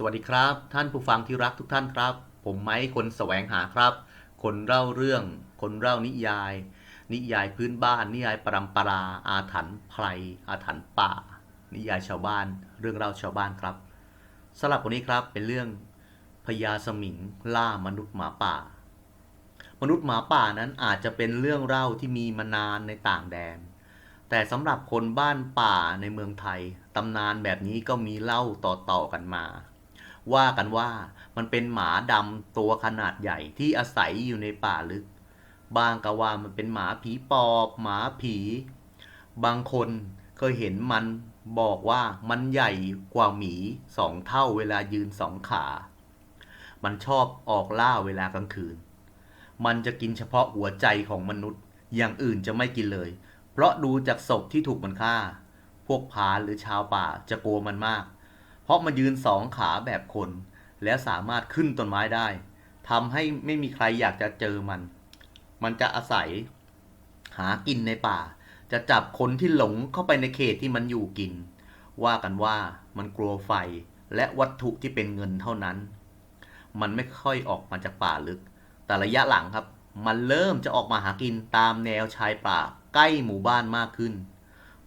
สวัสดีครับ ท่านผู้ฟังที่รักทุกท่านครับ ผมไม้คนแสวงหาครับ คนเล่าเรื่อง คนเล่านิยาย นิยายพื้นบ้าน นิยายปรำปรา อาถรรพ์ไพรอาถรรพ์ป่า นิยายชาวบ้าน เรื่องเล่าชาวบ้านครับสำหรับวันนี้ครับเป็นเรื่องพญาสมิงล่ามนุษย์หมาป่า มนุษย์หมาป่านั้นอาจจะเป็นเรื่องเล่าที่มีมานานในต่างแดน แต่สำหรับคนบ้านป่าในเมืองไทยตำนานแบบนี้ก็มีเล่าต่อๆกันมา ว่ากันว่ามันเป็นหมาดำตัวขนาดใหญ่ที่อาศัยอยู่ในป่าลึก บางก็ว่ามันเป็นหมาผีปอบหมาผี บางคนเคยเห็นมันบอกว่ามันใหญ่กว่าหมีสองเท่าเวลายืนสองขา มันชอบออกล่าเวลากลางคืน มันจะกินเฉพาะหัวใจของมนุษย์ อย่างอื่นจะไม่กินเลย เพราะดูจากศพที่ถูกมันฆ่า พวกพานหรือชาวป่าจะกลัวมันมาก เพราะมันยืนสองขาแบบคน และสามารถขึ้นต้นไม้ได้ทำให้ไม่มีใครอยากจะเจอมัน มันจะอาศัย หากินในป่า จะจับคนที่หลงเข้าไปในเขตที่มันอยู่กิน ว่ากันว่ามันกลัวไฟและวัตถุที่เป็นเงินเท่านั้น มันไม่ค่อยออกมาจากป่าลึก แต่ระยะหลังครับ มันเริ่มจะออกมาหากินตามแนวชายป่าใกล้หมู่บ้านมากขึ้น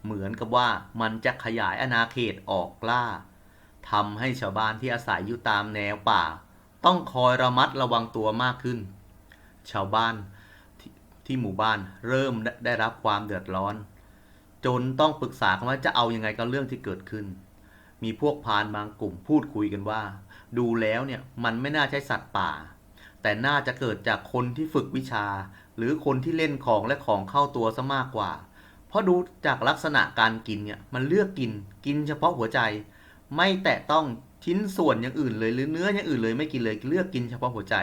เหมือนกับว่ามันจะขยายอาณาเขตออกล่า ทำให้ชาวบ้านที่อาศัยอยู่ตามแนวป่า ต้องคอยระมัดระวังตัวมากขึ้น ชาวบ้านทที่หมู่บ้านเริ่มได้ได้รับความเดือดร้อน จนต้องปรึกษากันว่าจะเอายังไงกับเรื่องที่เกิดขึ้น มีพวกพานบางกลุ่มพูดคุยกันว่า ดูแล้วเนี่ยมันไม่น่าใช่สัตว์ป่า แต่น่าจะเกิดจากคนที่ฝึกวิชา หรือคนที่เล่นของและของเข้าตัวซะมากกว่า เพราะดูจากลักษณะการกินเนี่ยมันเลือกกินกินเฉพาะหัวใจ ไม่แตะต้องชิ้นส่วนอย่างอื่นเลยหรือเนื้ออย่างอื่นเลยไม่กินเลยเลือกกินเฉพาะหัวใจ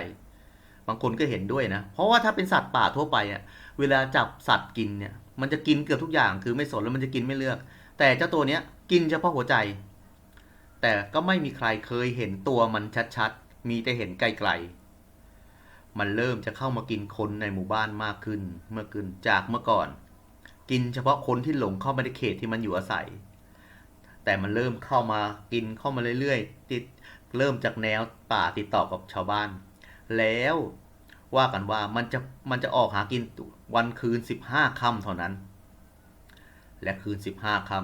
บางคนก็เห็นด้วยนะ เพราะว่าถ้าเป็นสัตว์ป่าทั่วไปอะเวลาจับสัตว์กินเนี่ยมันจะกินเกือบทุกอย่างคือไม่สนแล้วมันจะกินไม่เลือก แต่เจ้าตัวเนี้ยกินเฉพาะหัวใจ แต่ก็ไม่มีใครเคยเห็นตัวมันชัดๆ มีแต่เห็นไกลๆ มันเริ่มจะเข้ามากินคนในหมู่บ้านมากขึ้น เมื่อคืนจากเมื่อก่อน กินเฉพาะคนที่หลงเข้ามาในเขตที่มันอยู่อาศัย แต่มันเริ่มเข้ามากินเข้ามาเรื่อยๆติดเริ่มจากแนวป่าติดต่อกับชาวบ้าน แล้วว่ากันว่ามันจะมันจะออกหากินวันคืนสิบห้าค่ำเท่านั้น และคืนสิบห้าค่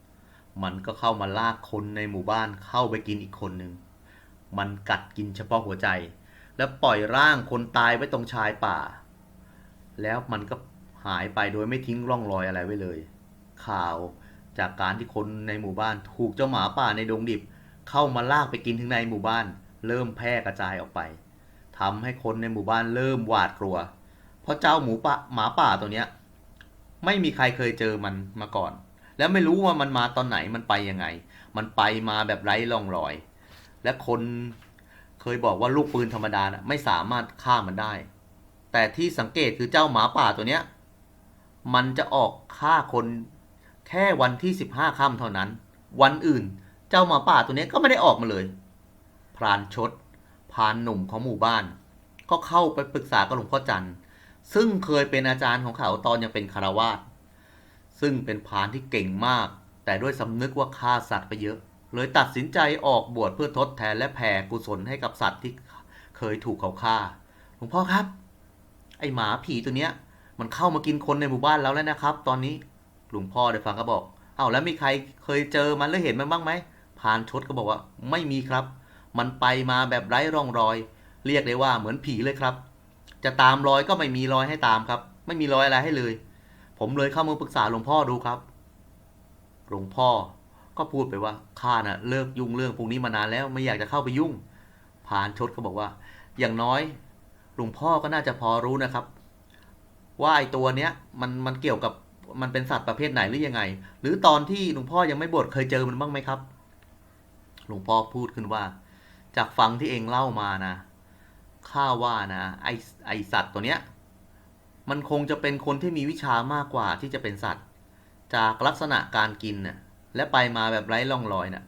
ำมันก็เข้ามาลากคนในหมู่บ้านเข้าไปกินอีกคนหนึ่งมันกัดกินเฉพาะหัวใจ แล้วปล่อยร่างคนตายไว้ตรงชายป่า แล้วมันก็หายไปโดยไม่ทิ้งร่องรอยอะไรไว้เลย ข่าว จากการที่คนในหมู่บ้านถูกเจ้าหมาป่าในดงดิบ เข้ามาลากไปกินถึงในหมู่บ้าน เริ่มแพร่กระจายออกไปทำให้คนในหมู่บ้านเริ่มหวาดกลัว เพราะเจ้าหมูป่าหมาป่าตัวเนี้ย ไม่มีใครเคยเจอมันมาก่อน แล้วไม่รู้ว่ามันมาตอนไหนมันไปยังไง มันไปมาแบบไร้ร่องรอย และคนเคยบอกว่าลูกปืนธรรมดานะไม่สามารถฆ่ามันได้ แต่ที่สังเกตคือเจ้าหมาป่าตัวเนี้ย มันจะออกฆ่าคน แค่วันที่สิบห้าค่ำเท่านั้น วันอื่นเจ้าหมาป่าตัวนี้ก็ไม่ได้ออกมาเลย พรานชด พรานหนุ่มของหมู่บ้าน ก็เข้าไปปรึกษากับหลวงพ่อจันทร์ ซึ่งเคยเป็นอาจารย์ของเขาตอนยังเป็นคารวาสซึ่งเป็นพรานที่เก่งมาก แต่ด้วยสำนึกว่าฆ่าสัตว์ไปเยอะ เลยตัดสินใจออกบวชเพื่อทดแทนและแผ่กุศลให้กับสัตว์ที่เคยถูกเขาฆ่า หลวงพ่อครับ ไอหมาผีตัวเนี้ย มันเข้ามากินคนในหมู่บ้านเราแล้วนะครับ ตอนนี้ หลวงพ่อได้ฟังก็บอกเอ้าแล้วมีใครเคยเจอมันหรือเห็นมันบ้างไหมพานชดก็บอกว่าไม่มีครับ มันไปมาแบบไร้ร่องรอย เรียกได้ว่าเหมือนผีเลยครับ จะตามรอยก็ไม่มีรอยให้ตามครับ ไม่มีรอยอะไรให้เลย ผมเลยเข้ามาปรึกษาหลวงพ่อดูครับหลวงพ่อก็พูดไปว่าข้าน่ะเลิกยุ่งเรื่องพวกนี้มานานแล้วไม่อยากจะเข้าไปยุ่งพานชดก็บอกว่า อย่างน้อยหลวงพ่อก็น่าจะพอรู้นะครับ ว่าไอ้ตัวเนี้ยมันมันเกี่ยวกับ มันเป็นสัตว์ประเภทไหนหรือยังไง หรือตอนที่หลวงพ่อยังไม่บวชเคยเจอมันบ้างไหมครับ หลวงพ่อพูดขึ้นว่า จากฟังที่เองเล่ามานะข้าว่านะไอไอสัตว์ตัวเนี้ยมันคงจะเป็นคนที่มีวิชามากกว่าที่จะเป็นสัตว์ จากลักษณะการกินน่ะและไปมาแบบไร้ร่องรอยน่ะ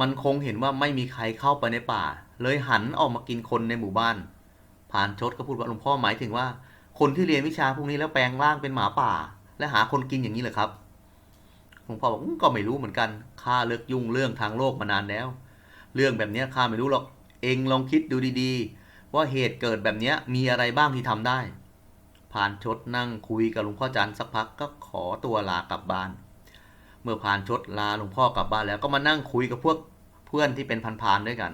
มันคงเห็นว่าไม่มีใครเข้าไปในป่า เลยหันออกมากินคนในหมู่บ้าน ผ่านชดก็พูดว่าหลวงพ่อหมายถึงว่า คนที่เรียนวิชาพวกนี้แล้วแปลงร่างเป็นหมาป่า และหาคนกินอย่างนี้เหรอครับหลวงพ่อบอกก็ไม่รู้เหมือนกันข้าเลิกยุ่งเรื่องทางโลกมานานแล้ว เรื่องแบบนี้ข้าไม่รู้หรอกเองลองคิดดูดีๆ ว่าเหตุเกิดแบบนี้มีอะไรบ้างที่ทำได้พรานชดนั่งคุยกับหลวงพ่อจันทร์สักพักก็ขอตัวลากลับบ้าน เมื่อพรานชดลาหลวงพ่อกลับบ้านแล้วก็มานั่งคุยกับพวกเพื่อนที่เป็นพันๆด้วยกัน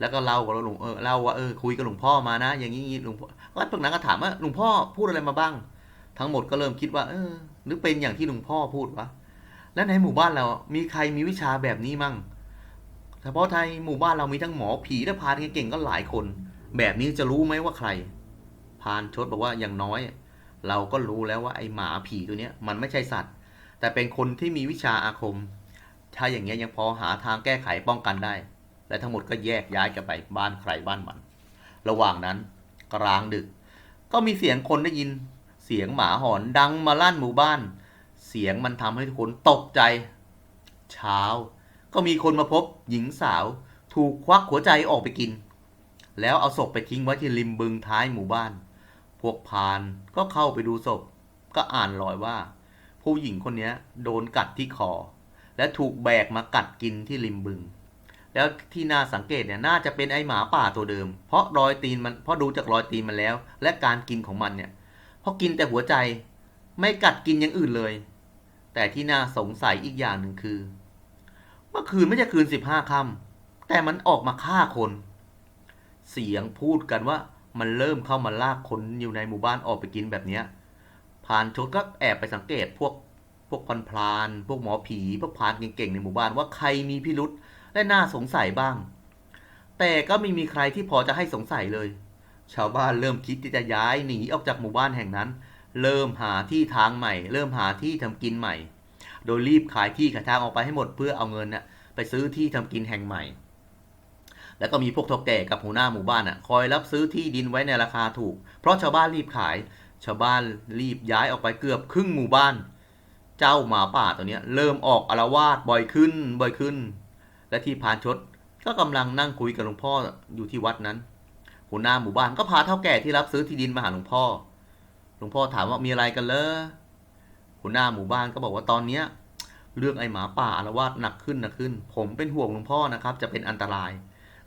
แล้วก็เล่ากับหลวงเออเล่าว่าเออคุยกับหลวงพ่อมานะ อย่างนี้หลวงพ่อแล้วพวกนั้นก็ถามว่าหลวงพ่อพูดอะไรมาบ้าง ทั้งหมดก็เริ่มคิดว่า เออ หรือเป็นอย่างที่หลวงพ่อพูดวะแล้วในหมู่บ้านเรามีใครมีวิชาแบบนี้มั่งเฉพาะไทยหมู่บ้านเรามีทั้งหมอผีและพานเก่งๆก็หลายคน แบบนี้จะรู้ไหมว่าใคร พานชดบอกว่าอย่างน้อย เราก็รู้แล้วว่าไอหมาผีตัวเนี้ยมันไม่ใช่สัตว์ แต่เป็นคนที่มีวิชาอาคม ถ้าอย่างเงี้ยยังพอหาทางแก้ไขป้องกันได้ และทั้งหมดก็แยกย้ายกันไปบ้านใครบ้านมัน ระหว่างนั้นกลางดึก ก็มีเสียงคนได้ยิน เสียงหมาหอนดังมาลั่นหมู่บ้าน เสียงมันทำให้ทุกคนตกใจ เช้า ก็มีคนมาพบหญิงสาว ถูกควักหัวใจออกไปกิน แล้วเอาศพไปทิ้งไว้ที่ริมบึงท้ายหมู่บ้าน พวกพานก็เข้าไปดูศพ ก็อ่านรอยว่า ผู้หญิงคนนี้โดนกัดที่คอและถูกแบกมากัดกินที่ริมบึง แล้วที่น่าสังเกตเนี่ยน่าจะเป็นไอหมาป่าตัวเดิม เพราะรอยตีนมันเพราะดูจากรอยตีนมันแล้ว และการกินของมันเนี่ย ราะกินแต่หัวใจ ไม่กัดกินอย่างอื่นเลย แต่ที่น่าสงสัยอีกอย่างหนึ่งคือ เมื่อคืนไม่ใช่คืนสิบห้าค่ำแต่มันออกมาฆ่าคน เสียงพูดกันว่ามันเริ่มเข้ามาลากคนอยู่ในหมู่บ้านออกไปกินแบบเนี้ยพานชดก็แอบไปสังเกตพวกพวกพันพราน พวกหมอผี พวกพานเก่งๆในหมู่บ้านว่าใครมีพิรุษและน่าสงสัยบ้าง แต่ก็ไม่มีใครที่พอจะให้สงสัยเลย ชาวบ้านเริ่มคิดที่จะย้ายหนีออกจากหมู่บ้านแห่งนั้น เริ่มหาที่ทางใหม่ เริ่มหาที่ทำกินใหม่ โดยรีบขายที่ขายทางออกไปให้หมดเพื่อเอาเงินน่ะไปซื้อที่ทำกินแห่งใหม่ แล้วก็มีพวกเฒ่าแก่กับหัวหน้าหมู่บ้านอะคอยรับซื้อที่ดินไว้ในราคาถูก เพราะชาวบ้านรีบขาย ชาวบ้านรีบย้ายออกไปเกือบครึ่งหมู่บ้าน เจ้าหมาป่าตัวเนี้ยเริ่มออกอาละวาดบ่อยขึ้นบ่อยขึ้น และที่พานชดก็กำลังนั่งคุยกับหลวงพ่ออยู่ที่วัดนั้น หัวหน้าหมู่บ้านก็พาเท่าแก่ที่รับซื้อที่ดินมาหาหลวงพ่อ หลวงพ่อถามว่ามีอะไรกันเลยหัวหน้าหมู่บ้านก็บอกว่าตอนเนี้ยเรื่องไอ้หมาป่าอาละวาดหนักขึ้นหนักขึ้น ผมเป็นห่วงหลวงพ่อนะครับ จะเป็นอันตราย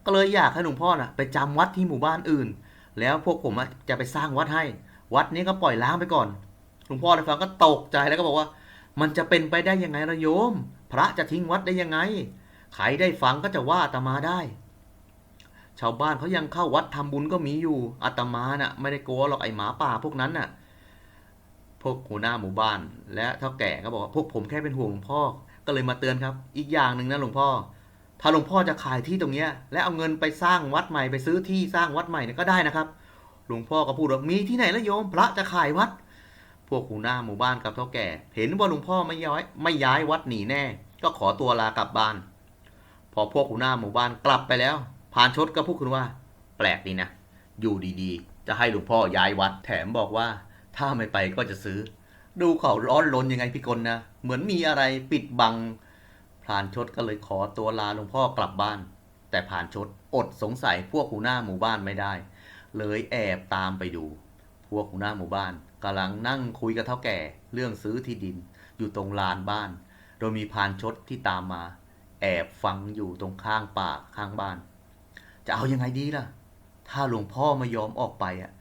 ก็เลยอยากให้หลวงพ่อน่ะ ไปจำวัดที่หมู่บ้านอื่น แล้วพวกผมจะไปสร้างวัดให้ วัดนี้ก็ปล่อยล้างไปก่อน หลวงพ่อได้ฟังก็ตกใจแล้วก็บอกว่า มันจะเป็นไปได้ยังไงละโยม พระจะทิ้งวัดได้ยังไง ใครได้ฟังก็จะว่าอาตมาได้ ชาวบ้านเขายังเข้าวัดทำบุญก็มีอยู่อาตมาน่ะไม่ได้กลัวหรอกไอหมาป่าพวกนั้นน่ะ พวกหัวหน้าหมู่บ้าน และเท่าแก่ก็บอกว่าพวกผมแค่เป็นห่วงหลวงพ่อก็เลยมาเตือนครับ อีกอย่างหนึ่งนะหลวงพ่อ ถ้าหลวงพ่อจะขายที่ตรงเนี้ย และเอาเงินไปสร้างวัดใหม่ไปซื้อที่สร้างวัดใหม่เนี่ยก็ได้นะครับ หลวงพ่อก็พูดว่ามีที่ไหนละโยม พระจะขายวัด พวกหัวหน้าหมู่บ้านกับเท่าแก่ เห็นว่าหลวงพ่อไม่ย้ายไม่ย้ายวัดหนีแน่ ก็ขอตัวลากลับบ้าน พอพวกหัวหน้าหมู่บ้านกลับไปแล้ว พานชดก็พูดขึ้นว่า แปลกดีนะ อยู่ดีๆ จะให้หลวงพ่อย้ายวัด แถมบอกว่า ถ้าไม่ไปก็จะซื้อ ดูเขาร้อนรนยังไงพี่กลนะ เหมือนมีอะไรปิดบังพานชดก็เลยขอตัวลาหลวงพ่อกลับบ้าน แต่พานชดอดสงสัยพวกหัวหน้าหมู่บ้านไม่ได้ เลยแอบตามไปดู พวกหัวหน้าหมู่บ้านกำลังนั่งคุยกับเท่าแก่ เรื่องซื้อที่ดิน อยู่ตรงลานบ้าน โดยมีพานชดที่ตามมา แอบฟังอยู่ตรงข้างป่าข้างบ้าน จะเอายังไงดีล่ะ ถ้าหลวงพ่อไม่ยอมออกไปอะ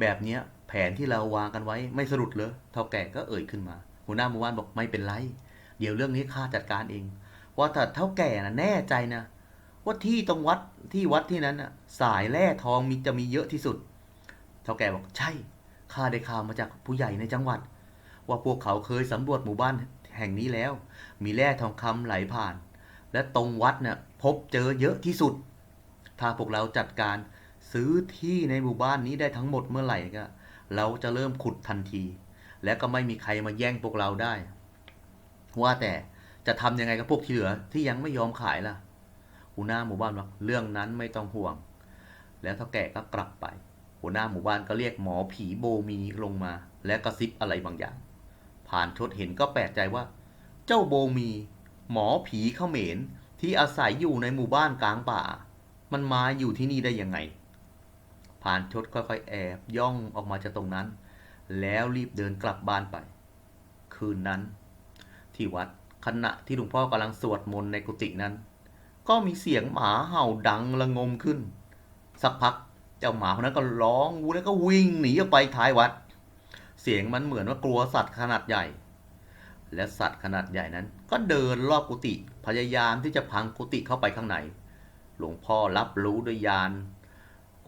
แบบเนี้ยแผนที่เราวางกันไว้ไม่สรุดเลยเท่าแก่ก็เอ่ยขึ้นมา หัวหน้าหมู่บ้านบอกไม่เป็นไร เดี๋ยวเรื่องนี้ข้าจัดการเอง ว่าแต่เท่าแก่นะแน่ใจนะว่าที่ตรงวัดที่วัดที่นั้นน่ะสายแร่ทองมีจะมีเยอะที่สุด เท่าแก่บอกใช่ข้าได้ข่าวมาจากผู้ใหญ่ในจังหวัด ว่าพวกเขาเคยสำรวจหมู่บ้านแห่งนี้แล้ว มีแร่ทองคำไหลผ่าน และตรงวัดเนี่ยพบเจอเยอะที่สุด ถ้าพวกเราจัดการซื้อที่ในหมู่บ้านนี้ได้ทั้งหมดเมื่อไหร่ก็ เราจะเริ่มขุดทันที และก็ไม่มีใครมาแย่งพวกเราได้ ว่าแต่จะทำยังไงกับพวกที่เหลือที่ยังไม่ยอมขายล่ะหัวหน้าหมู่บ้านบอกเรื่องนั้นไม่ต้องห่วง แล้วเท่าแก่ก็กลับไป หัวหน้าหมู่บ้านก็เรียกหมอผีโบมีลงมา และกระซิบอะไรบางอย่าง ผ่านชดเห็นก็แปลกใจว่า เจ้าโบมี หมอผีเขมรที่อาศัยอยู่ในหมู่บ้านกลางป่า มันมาอยู่ที่นี่ได้ยังไง ผ่านชดค่อยๆ แอบย่องออกมาจากตรงนั้น แล้วรีบเดินกลับบ้านไป คืนนั้น ที่วัดขณะที่หลวงพ่อกำลังสวดมนต์ในกุฏินั้น ก็มีเสียงหมาเห่าดังระงมขึ้น สักพักเจ้าหมาคนนั้นก็ร้องวูแล้วก็วิ่งหนีออกไปท้ายวัด เสียงมันเหมือนว่ากลัวสัตว์ขนาดใหญ่ และสัตว์ขนาดใหญ่นั้น ก็เดินรอบกุฏิพยายามที่จะพังกุฏิเข้าไปข้างใน หลวงพ่อรับรู้ด้วยญาณ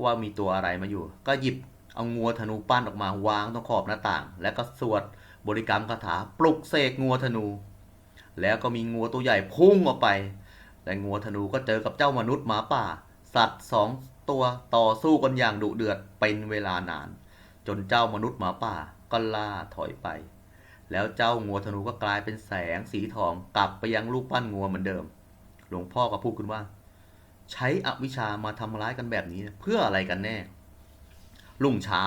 ว่ามีตัวอะไรมาอยู่ ก็หยิบเอางัวธนูปั้นออกมาวางตรงขอบหน้าต่าง แล้วก็สวดบริกรรมคาถาปลุกเสกงัวธนู แล้วก็มีงัวตัวใหญ่พุ่งออกไป แต่งัวธนูก็เจอกับเจ้ามนุษย์หมาป่า สัตว์สองตัวต่อสู้กันอย่างดุเดือดเป็นเวลานาน จนเจ้ามนุษย์หมาป่าก็ล่าถอยไป แล้วเจ้างัวธนูก็กลายเป็นแสงสีทองกลับไปยังลูกปั้นงัวเหมือนเดิม หลวงพ่อก็พูดขึ้นว่า ใช้อวิชามาทำร้ายกันแบบนี้เพื่ออะไรกันแน่รุ่งเช้า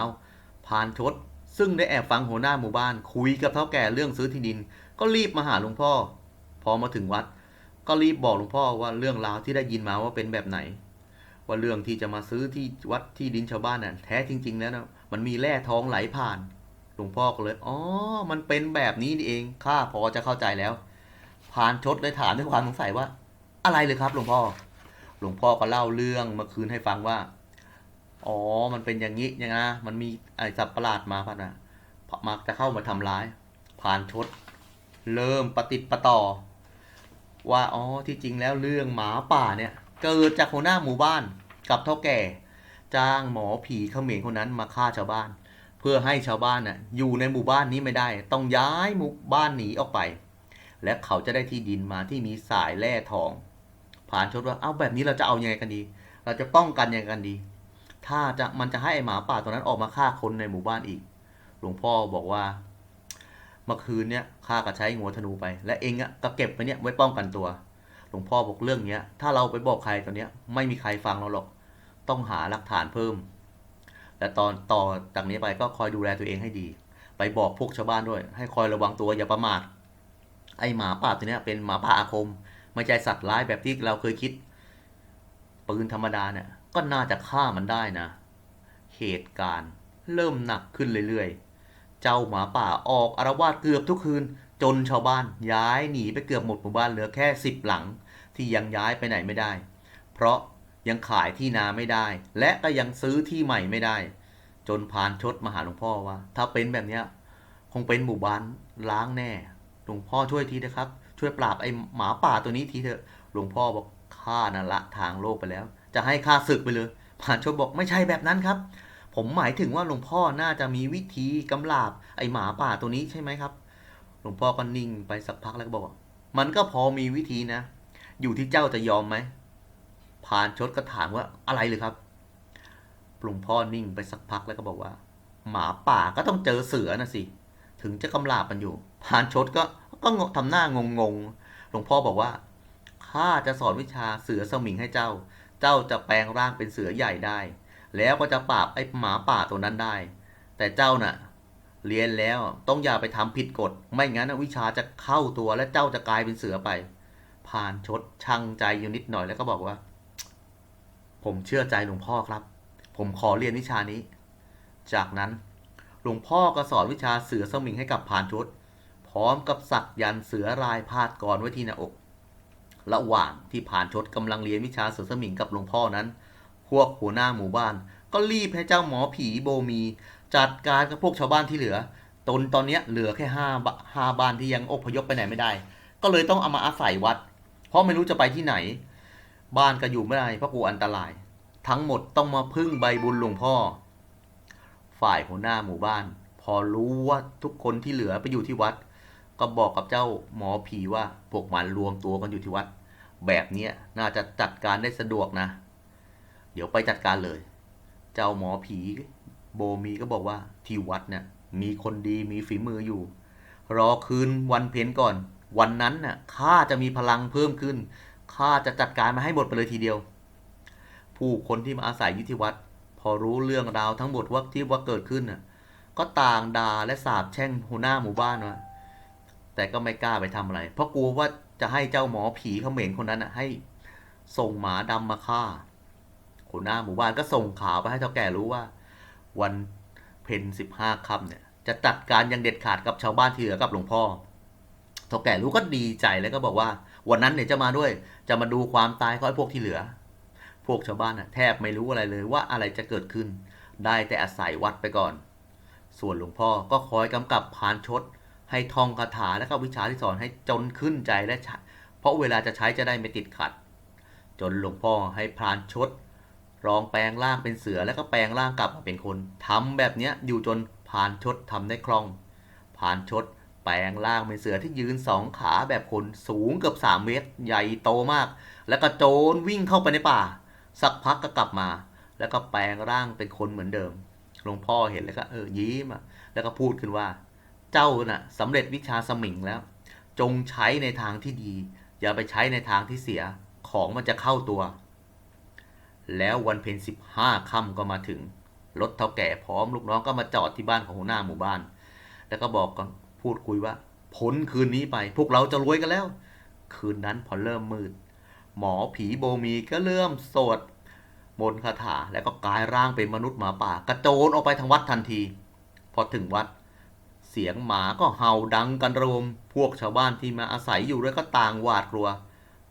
พานชด ซึ่งได้แอบฟังหัวหน้าหมู่บ้าน คุยกับเท่าแก่เรื่องซื้อที่ดิน ก็รีบมาหาหลวงพ่อ พอมาถึงวัด ก็รีบบอกหลวงพ่อว่าเรื่องราวที่ได้ยินมาว่าเป็นแบบไหน ว่าเรื่องที่จะมาซื้อที่วัดที่ดินชาวบ้านน่ะแท้จริง ๆ แล้วนะมันมีแร่ทองไหลผ่าน หลวงพ่อก็เลยอ๋อ มันเป็นแบบนี้นี่เองข้าพอจะเข้าใจแล้วพานชดเลยถามด้วยความสงสัยว่า อะไรเลยครับหลวงพ่อ หลวงพ่อก็เล่าเรื่องเมื่อคืนให้ฟังว่า อ๋อ มันเป็นอย่างนี้อย่างนะมันมีไอ้สัตว์ประหลาดมาพัดนะมักจะเข้ามาทำร้ายพานชด เริ่มปฏิดประต่อ ว่าอ๋อที่จริงแล้วเรื่องหมาป่าเนี่ย เกิดจากหัวหน้าหมู่บ้านกับเท่าแก่ จ้างหมอผีเขมรคนนั้นมาฆ่าชาวบ้าน เพื่อให้ชาวบ้านน่ะอยู่ในหมู่บ้านนี้ไม่ได้ ต้องย้ายหมู่บ้านหนีออกไป และเขาจะได้ที่ดินมาที่มีสายแร่ทอง ผ่านชดว่าเอาแบบนี้เราจะเอายังไงกันดี เราจะป้องกันยังไงกันดี ถ้าจะมันจะให้ไอหมาป่าตัวนั้นออกมาฆ่าคนในหมู่บ้านอีก หลวงพ่อบอกว่า เมื่อคืนเนี้ยข้าก็ใช้งัวธนูไป และเองอะก็เก็บไปเนี้ยไว้ป้องกันตัว หลวงพ่อบอกเรื่องเนี้ย ถ้าเราไปบอกใครตอนเนี้ยไม่มีใครฟังเราหรอก ต้องหาหลักฐานเพิ่ม และตอนต่อจากนี้ไปก็คอยดูแลตัวเองให้ดี ไปบอกพวกชาวบ้านด้วย ให้คอยระวังตัวอย่าประมาทไอหมาป่าตัวเนี้ยเป็นหมาป่าอาคม ไม่ใช่สัตว์ร้ายแบบที่เราเคยคิด ปืนธรรมดาเนี่ยก็น่าจะฆ่ามันได้นะ เหตุการณ์เริ่มหนักขึ้นเรื่อยๆ เจ้าหมาป่าออกอารวาสเกือบทุกคืน จนชาวบ้านย้ายหนีไปเกือบหมดหมู่บ้านเหลือแค่สิบหลัง ที่ยังย้ายไปไหนไม่ได้ เพราะยังขายที่นาไม่ได้ และก็ยังซื้อที่ใหม่ไม่ได้ จนพานชดมาหาหลวงพ่อว่า ถ้าเป็นแบบเนี้ยคงเป็นหมู่บ้านล้างแน่ หลวงพ่อช่วยทีนะครับ ช่วยปราบไอ้หมาป่าตัวนี้ทีเถอะหลวงพ่อบอกข้านั่นละทางโลกไปแล้ว จะให้ข้าศึกไปเลยพานชดบอกไม่ใช่แบบนั้นครับ ผมหมายถึงว่าหลวงพ่อน่าจะมีวิธีกำลาบไอ้หมาป่าตัวนี้ใช่ไหมครับ หลวงพ่อก็นิ่งไปสักพักแล้วก็บอกว่ามันก็พอมีวิธีนะ อยู่ที่เจ้าจะยอมไหมพานชดก็ถามว่าอะไรเลยครับหลวงพ่อนิ่งไปสักพักแล้วก็บอกว่า หมาป่าก็ต้องเจอเสือนะสิ ถึงจะกำลาบมันอยู่พานชดก็ ก็งทำหน้างงงๆหลวงพ่อบอกว่าข้าจะสอนวิชาเสือสมิงให้เจ้า เจ้าจะแปลงร่างเป็นเสือใหญ่ได้ แล้วก็จะปราบไอ้หมาป่าตัวนั้นได้ แต่เจ้าน่ะ เรียนแล้วต้องอย่าไปทำผิดกฎ ไม่งั้นวิชาจะเข้าตัวและเจ้าจะกลายเป็นเสือไป ผ่านชดช่างใจอยู่นิดหน่อยแล้วก็บอกว่า ผมเชื่อใจหลวงพ่อครับ ผมขอเรียนวิชานี้ จากนั้นหลวงพ่อก็สอนวิชาเสือสมิงให้กับผ่านชด พร้อมกับสักยันเสือลายพาดกรไว้ที่หน้าอก ระหว่างที่ผ่านชดกำลังเรียนวิชาเสือสมิงกับหลวงพ่อนั้น พวกหัวหน้าหมู่บ้าน ก็รีบให้เจ้าหมอผีโบมี จัดการกับพวกชาวบ้านที่เหลือ ตนตอนนี้เหลือแค่ห้าบห้าบ้านที่ยังอพยพไปไหนไม่ได้ ก็เลยต้องเอามาอาศัยวัด เพราะไม่รู้จะไปที่ไหน บ้านก็อยู่ไม่ได้เพราะกลัวอันตราย ทั้งหมดต้องมาพึ่งใบบุญหลวงพ่อ ฝ่ายหัวหน้าหมู่บ้าน พอรู้ว่าทุกคนที่เหลือไปอยู่ที่วัด ก็บอกกับเจ้าหมอผีว่าพวกมันรวมตัวกันอยู่ที่วัด แบบนี้น่าจะจัดการได้สะดวกนะ เดี๋ยวไปจัดการเลย เจ้าหมอผี โบมีก็บอกว่าที่วัดเนี่ยมีคนดีมีฝีมืออยู่ รอคืนวันเพ็ญก่อน วันนั้นน่ะข้าจะมีพลังเพิ่มขึ้นข้าจะจัดการมาให้หมดไปเลยทีเดียว ผู้คนที่มาอาศัยอยู่ที่วัด พอรู้เรื่องราวทั้งหมดว่าที่ว่าเกิดขึ้นน่ะก็ต่างด่าและสาบแช่งหัวหน้าหมู่บ้านว่า แต่ก็ไม่กล้าไปทำอะไร เพราะกลัวว่าจะให้เจ้าหมอผีเขมรคนนั้นน่ะให้ส่งหมาดำมาฆ่าหัวหน้าหมู่บ้านก็ส่งข่าวไปให้เท่าแก่รู้ว่า วันเพ็ญสิบห้าค่ำเนี่ย จะจัดการอย่างเด็ดขาดกับชาวบ้านที่เหลือกับหลวงพ่อเท่าแก่รู้ก็ดีใจแล้วก็บอกว่า วันนั้นเนี่ยจะมาด้วย จะมาดูความตายของไอ้พวกที่เหลือ พวกชาวบ้านน่ะแทบไม่รู้อะไรเลยว่าอะไรจะเกิดขึ้น ได้แต่อาศัยวัดไปก่อน ส่วนหลวงพ่อก็คอยกำกับพานชด ให้ท่องคาถาและก็วิชาที่สอนให้จนขึ้นใจและเพราะเวลาจะใช้จะได้ไม่ติดขัด จนหลวงพ่อให้พรานชดลองแปลงร่างเป็นเสือแล้วก็แปลงร่างกลับมาเป็นคนทำแบบเนี้ยอยู่จนพรานชดทำได้คล่องพรานชดแปลงร่างเป็นเสือที่ยืนสองขาแบบคนสูงเกือบสามเมตร ใหญ่โตมาก แล้วก็โจรวิ่งเข้าไปในป่า สักพักก็กลับมา แล้วก็แปลงร่างเป็นคนเหมือนเดิมหลวงพ่อเห็นแล้วก็เออยิ้มแล้วก็พูดขึ้นว่า เจ้าน่ะสำเร็จวิชาสมิงแล้ว จงใช้ในทางที่ดี อย่าไปใช้ในทางที่เสียของมันจะเข้าตัว แล้ววันเพ็ญสิบห้าค่ำก็มาถึงรถเท่าแก่พร้อมลูกน้องก็มาจอดที่บ้านของหัวหน้าหมู่บ้าน แล้วก็บอกกันพูดคุยว่าพ้นคืนนี้ไป พวกเราจะรวยกันแล้ว คืนนั้นพอเริ่มมืด หมอผีโบมีก็เริ่มสวดมนต์คาถาแล้วก็กลายร่างเป็นมนุษย์หมาป่ากระโจนออกไปทางวัดทันที พอถึงวัด เสียงหมาก็เห่าดังกันระงมพวกชาวบ้านที่มาอาศัยอยู่ด้วยก็ต่างหวาดกลัว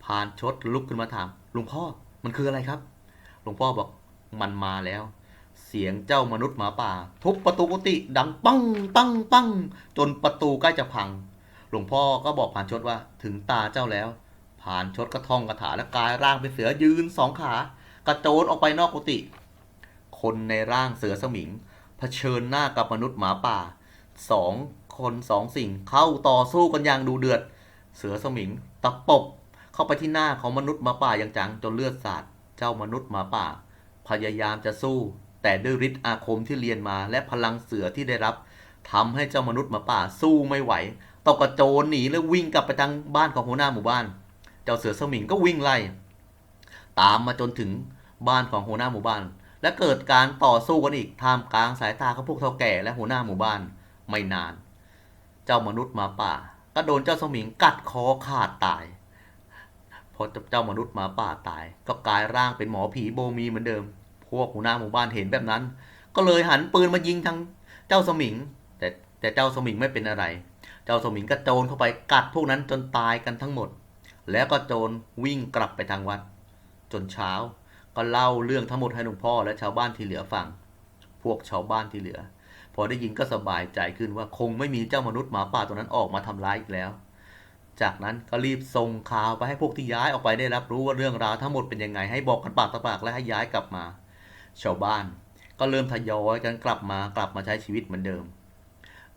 พานชดลุกขึ้นมาถามหลวงพ่อมันคืออะไรครับหลวงพ่อบอกมันมาแล้ว เสียงเจ้ามนุษย์หมาป่า ทุบประตูกุฏิดังปังปังปังจนประตูใกล้จะพัง หลวงพ่อก็บอกผ่านชดว่าถึงตาเจ้าแล้วผ่านชดก็ท่องคาถาและกายร่างเป็นเสือยืนสองขากระโจนออกไปนอกกุฏิคนในร่างเสือสมิงเผชิญหน้ากับมนุษย์หมาป่า สองคนสองสิ่งเข้าต่อสู้กันอย่างดูเดือด เสือสมิงตะปบเข้าไปที่หน้าของมนุษย์หมาป่าอย่างจังจนเลือดสาดเจ้ามนุษย์หมาป่า พยายามจะสู้ แต่ด้วยฤทธิ์อาคมที่เรียนมาและพลังเสือที่ได้รับทำให้เจ้ามนุษย์หมาป่าสู้ไม่ไหวต้องกระโจนหนีแล้ววิ่งกลับไปทางบ้านของหัวหน้าหมู่บ้าน เจ้าเสือสมิงก็วิ่งไล่ ตามมาจนถึงบ้านของหัวหน้าหมู่บ้าน และเกิดการต่อสู้กันอีกท่ามกลางสายตาของพวกเฒ่าแก่และหัวหน้าหมู่บ้าน ไม่นาน เจ้ามนุษย์หมาป่า ก็โดนเจ้าสมิงกัดคอขาดตาย พอเจ้ามนุษย์หมาป่าตาย ก็กลายร่างเป็นหมอผีโบมีเหมือนเดิม พวกหัวหน้าหมู่บ้านเห็นแบบนั้น ก็เลยหันปืนมายิงทางเจ้าสมิง แต่แต่เจ้าสมิงไม่เป็นอะไร เจ้าสมิงก็โจรเข้าไปกัดพวกนั้นจนตายกันทั้งหมด แล้วก็โจรวิ่งกลับไปทางวัด จนเช้าก็เล่าเรื่องทั้งหมดให้หลวงพ่อและชาวบ้านที่เหลือฟัง พวกชาวบ้านที่เหลือ พอได้ยินก็สบายใจขึ้นว่าคงไม่มีเจ้ามนุษย์หมาป่าตัวนั้นออกมาทำร้ายอีกแล้ว จากนั้นก็รีบส่งข่าวไปให้พวกที่ย้ายออกไปได้รับรู้ว่าเรื่องราวทั้งหมดเป็นยังไงให้บอกกันปากต่อปากและให้ย้ายกลับมา ชาวบ้านก็เริ่มทยอยกันกลับมากลับมาใช้ชีวิตเหมือนเดิม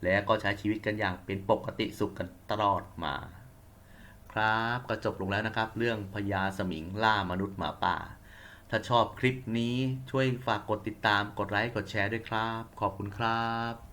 และก็ใช้ชีวิตกันอย่างเป็นปกติสุขกันตลอดมา ครับก็จบลงแล้วนะครับ เรื่องพญาสมิงล่ามนุษย์หมาป่า ถ้าชอบคลิปนี้ช่วยฝากกดติดตามกดไลค์กดแชร์ด้วยครับ ขอบคุณครับ